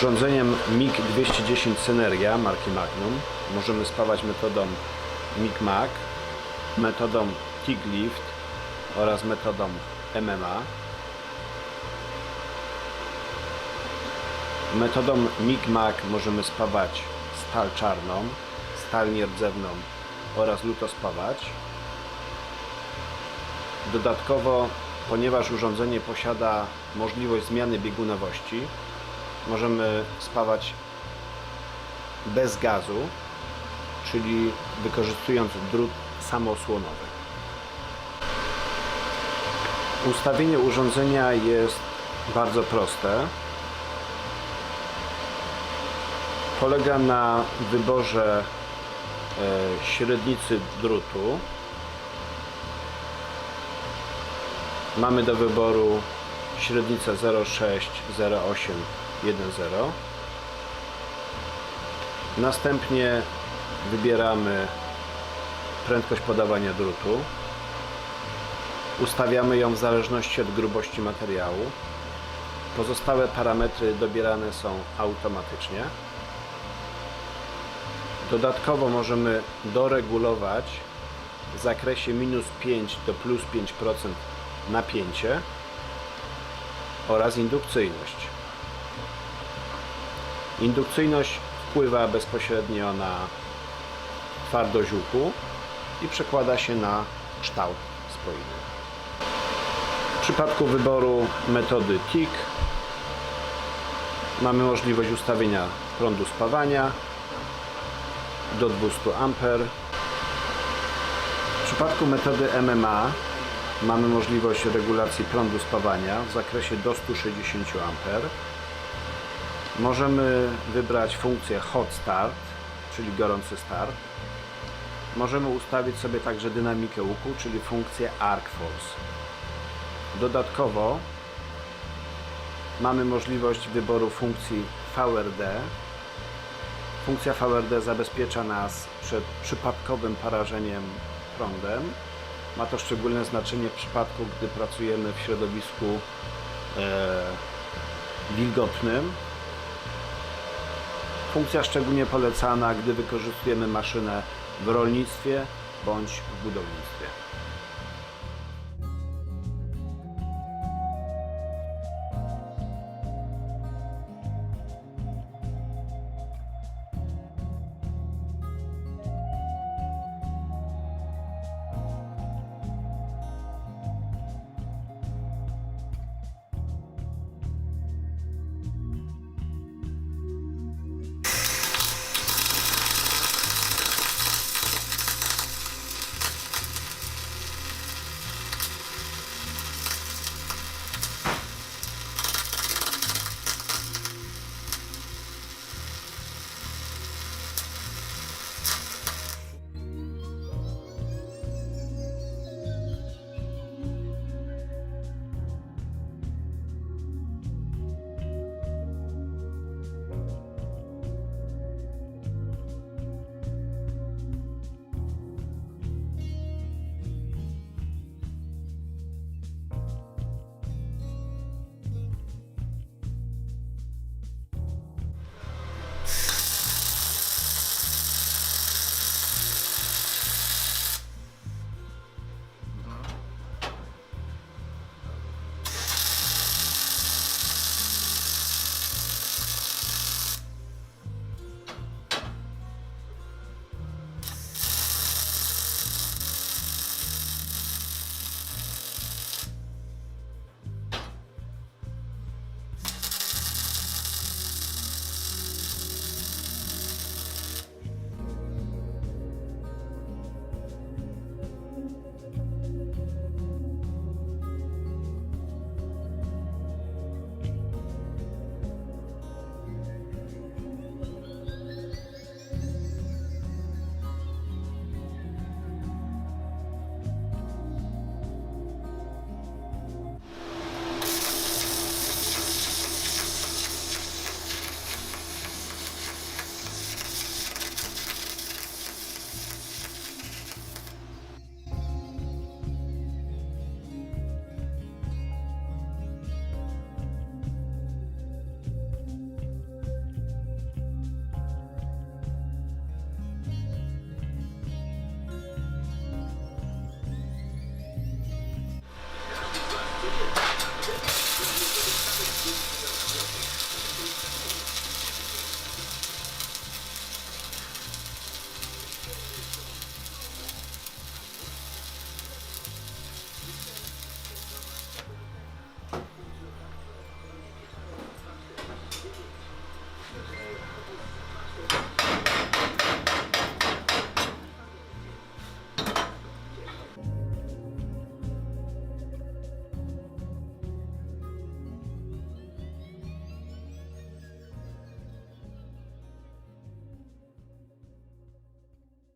Urządzeniem MiG-210 Synergia marki Magnum możemy spawać metodą MiG-MAG, metodą TIG-Lift oraz metodą MMA. Metodą MiG-MAG możemy spawać stal czarną, stal nierdzewną oraz lutospawacz. Dodatkowo, ponieważ urządzenie posiada możliwość zmiany biegunowości, możemy spawać bez gazu, czyli wykorzystując drut samoosłonowy. Ustawienie urządzenia jest bardzo proste. Polega na wyborze e, średnicy drutu. Mamy do wyboru średnicę 0,6, 0,8, 1,0. Następnie wybieramy prędkość podawania drutu. Ustawiamy ją w zależności od grubości materiału. Pozostałe parametry dobierane są automatycznie. Dodatkowo możemy doregulować w zakresie minus 5 do plus 5% napięcie oraz indukcyjność. Indukcyjność wpływa bezpośrednio na twardość łuku i przekłada się na kształt spoiny. W przypadku wyboru metody TIG mamy możliwość ustawienia prądu spawania do 200 A. W przypadku metody MMA mamy możliwość regulacji prądu spawania w zakresie do 160 A. Możemy wybrać funkcję Hot Start, czyli gorący start. Możemy ustawić sobie także dynamikę łuku, czyli funkcję Arc Force. Dodatkowo mamy możliwość wyboru funkcji VRD. Funkcja VRD zabezpiecza nas przed przypadkowym parażeniem prądem. Ma to szczególne znaczenie w przypadku, gdy pracujemy w środowisku e, wilgotnym. Funkcja szczególnie polecana, gdy wykorzystujemy maszynę w rolnictwie bądź w budownictwie.